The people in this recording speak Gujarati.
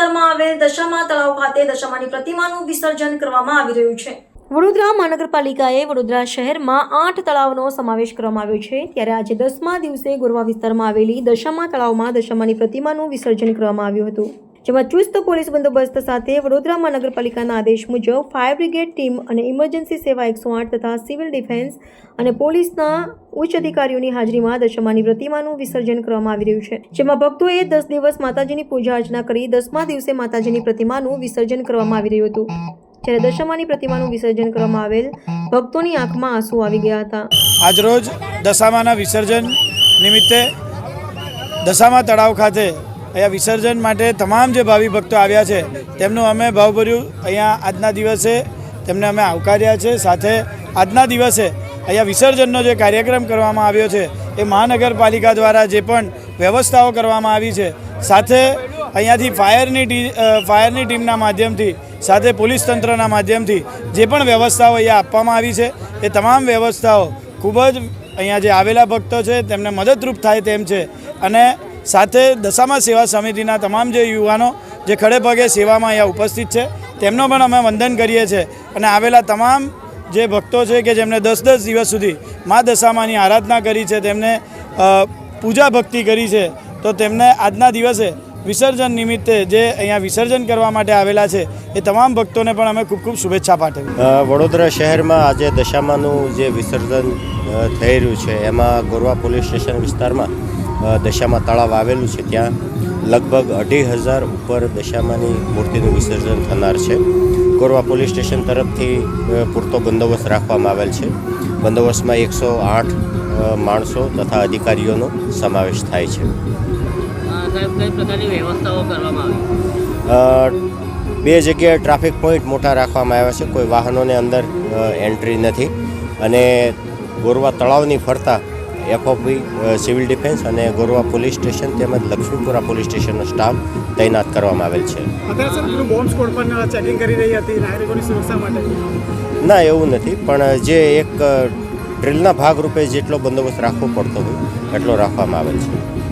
વિસ્તારમાં આવેલ દશામા તળાવ ખાતે દશામાની પ્રતિમાનું વિસર્જન કરવામાં આવી રહ્યું છે. વડોદરા મહાનગરપાલિકાએ વડોદરા શહેરમાં આઠ તળાવનો સમાવેશ કરવામાં આવ્યો છે. ત્યારે આજે દસમા દિવસે ગોરવા વિસ્તારમાં આવેલી દશામા તળાવમાં દશામાની પ્રતિમાનું વિસર્જન કરવામાં આવ્યું હતું. જેમાં ચુસ્ત પોલીસ બંદોબસ્ત સાથે વડોદરા મહાનગરપાલિકાના આદેશ મુજબ ફાયર બ્રિગેડ ટીમ અને ઇમરજન્સી સેવા એકસો આઠ તથા સિવિલ ડિફેન્સ અને પોલીસના ઉચ્ચ અધિકારીઓની હાજરીમાં દશમાની પ્રતિમાનું વિસર્જન કરવામાં આવી રહ્યું છે. જેમાં ભક્તોએ દસ દિવસ માતાજીની પૂજા અર્ચના કરી દસમા દિવસે માતાજીની પ્રતિમાનું વિસર્જન કરવામાં આવી રહ્યું હતું. જ્યારે દશમાની પ્રતિમાનું વિસર્જન કરવામાં આવેલ ભક્તોની આંખમાં આંસુ આવી ગયા હતા. આજરોજ દશામાના વિસર્જન નિમિત્તે દશામા તળાવ ખાતે અહીંયા વિસર્જન માટે તમામ જે ભાવિ ભક્તો આવ્યા છે, તેમનું અમે ભાવભર્યું અહીંયા આજના દિવસે તેમને અમે આવકાર્યા છે. સાથે આજના દિવસે અહીંયા વિસર્જનનો જે કાર્યક્રમ કરવામાં આવ્યો છે, એ મહાનગરપાલિકા દ્વારા જે પણ વ્યવસ્થાઓ કરવામાં આવી છે, સાથે અહીંયાથી ફાયરની ટી ફાયરની ટીમના માધ્યમથી, સાથે પોલીસ તંત્રના માધ્યમથી જે પણ વ્યવસ્થાઓ અહીંયા આપવામાં આવી છે, એ તમામ વ્યવસ્થાઓ ખૂબ જ અહીંયા જે આવેલા ભક્તો છે, તેમને મદદરૂપ થાય તેમ છે. અને સાથે દશામા સેવા સમિતિના તમામ જે યુવાનો જે ખડે પગે સેવામાં અહીંયા ઉપસ્થિત છે, તેમનો પણ અમે વંદન કરીએ છીએ અને આવેલા તમામ જે ભક્તો છે કે જેમણે દસ દસ દિવસ સુધી મા દશામાની આરાધના કરી છે, તેમને પૂજા ભક્તિ કરી છે, તો તેમને આજના દિવસે વિસર્જન નિમિત્તે જે અહીંયા વિસર્જન કરવા માટે આવેલા છે, એ તમામ ભક્તોને પણ અમે ખૂબ ખૂબ શુભેચ્છા પાઠવી વડોદરા શહેરમાં આજે દશામાનું જે વિસર્જન થઈ રહ્યું છે, એમાં ગોરવા પોલીસ સ્ટેશન વિસ્તારમાં દશામા તળાવ આવેલું છે. ત્યાં લગભગ અઢી હજાર ઉપર દશામાની મૂર્તિનું વિસર્જન થનાર છે. ગોરવા પોલીસ સ્ટેશન તરફથી પૂરતો બંદોબસ્ત રાખવામાં આવેલ છે. બંદોબસ્તમાં એકસો આઠ માણસો તથા અધિકારીઓનો સમાવેશ થાય છે. બે જગ્યાએ ટ્રાફિક પોઈન્ટ મોટા રાખવામાં આવ્યા છે. કોઈ વાહનોને અંદર એન્ટ્રી નથી. અને ગોરવા તળાવની ફરતા એફઓપી સિવિલ ડિફેન્સ અને ગોરવા પોલીસ સ્ટેશન તેમજ લક્ષ્મીપુરા પોલીસ સ્ટેશનનો સ્ટાફ તૈનાત કરવામાં આવેલ છે. ના એવું નથી પણ જે એક ડ્રિલના ભાગરૂપે જેટલો બંદોબસ્ત રાખવો પડતો હોય એટલો રાખવામાં આવેલ છે.